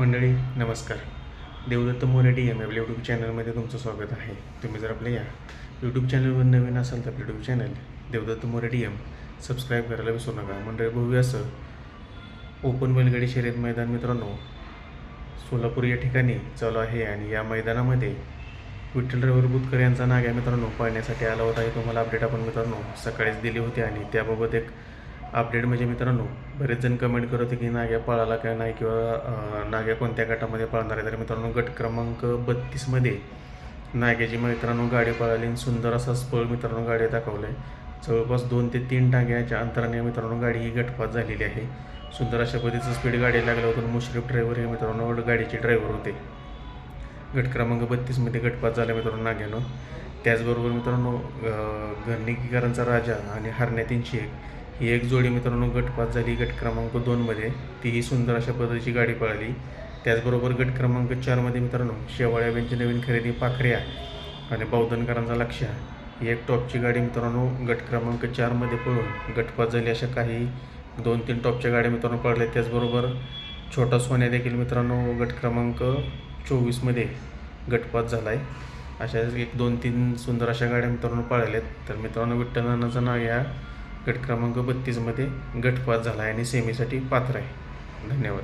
मंडळी नमस्कार. Devdatta More D M आपल्या यूट्यूब चॅनलमध्ये तुमचं स्वागत आहे. तुम्ही जर आपल्या या यूट्यूब चॅनलवर नवीन असाल तर आपलं YouTube channel Devdatta More D M subscribe करायला विसरू नका. मंडळी बघूया असं ओपन बैलगाडी शर्यत मैदान मित्रांनो सोलापूर या ठिकाणी चालू आहे आणि या मैदानामध्ये विठ्ठल रवर बुतकर यांचा नाग्या मित्रांनो पाहण्यासाठी आला होता हे तुम्हाला अपडेट आपण मित्रांनो सकाळीच दिली होती आणि त्याबाबत एक अपडेट म्हणजे मित्रांनो बरेच जण कमेंट करत होते की नाग्या पळाला काय नाही किंवा नाग्या कोणत्या गटामध्ये पळणार आहे. तर मित्रांनो गट क्रमांक बत्तीसमध्ये नाग्याची मित्रांनो गाडी पळाली आणि सुंदर असा स्पळ मित्रांनो गाडी दाखवलं आहे. जवळपास दोन ते तीन टांग्याच्या अंतराने मित्रांनो गाडी ही गटपात झालेली आहे. सुंदर अशा पद्धतीचं स्पीड गाडी लागलं होतं मुश्रीफ ड्रायव्हर हे मित्रांनो गाडीचे ड्रायव्हर होते. गट क्रमांक बत्तीसमध्ये गटपात झाला मित्रांनो नाग्यानं. त्याचबरोबर मित्रांनो घरणिकीकरांचा राजा आणि हरण्यातींची एक ही एक जोडी मित्रांनो गटपात झाली गट क्रमांक दोनमध्ये तीही सुंदर अशा पद्धतीची गाडी पळाली. त्याचबरोबर गट क्रमांक चारमध्ये मित्रांनो शेवाळ्या बेंची नवीन खरेदी पाखऱ्या आणि बौद्धनकरांचा लक्ष ही एक टॉपची गाडी मित्रांनो गट क्रमांक चारमध्ये पळून गटपात झाली अशा काही दोन तीन टॉपच्या गाड्या मित्रांनो पळल्या. त्याचबरोबर छोटा सोन्या देखील मित्रांनो गट क्रमांक चोवीसमध्ये गटपात झाला आहे अशा एक दोन तीन सुंदर अशा गाड्या मित्रांनो पळाल्या आहेत तर मित्रांनो विठ्ठलनानाचं नाव या गट क्रमांक बत्तीसमध्ये गटपात झाला आहे आणि सेमीसाठी पात्र आहे. धन्यवाद.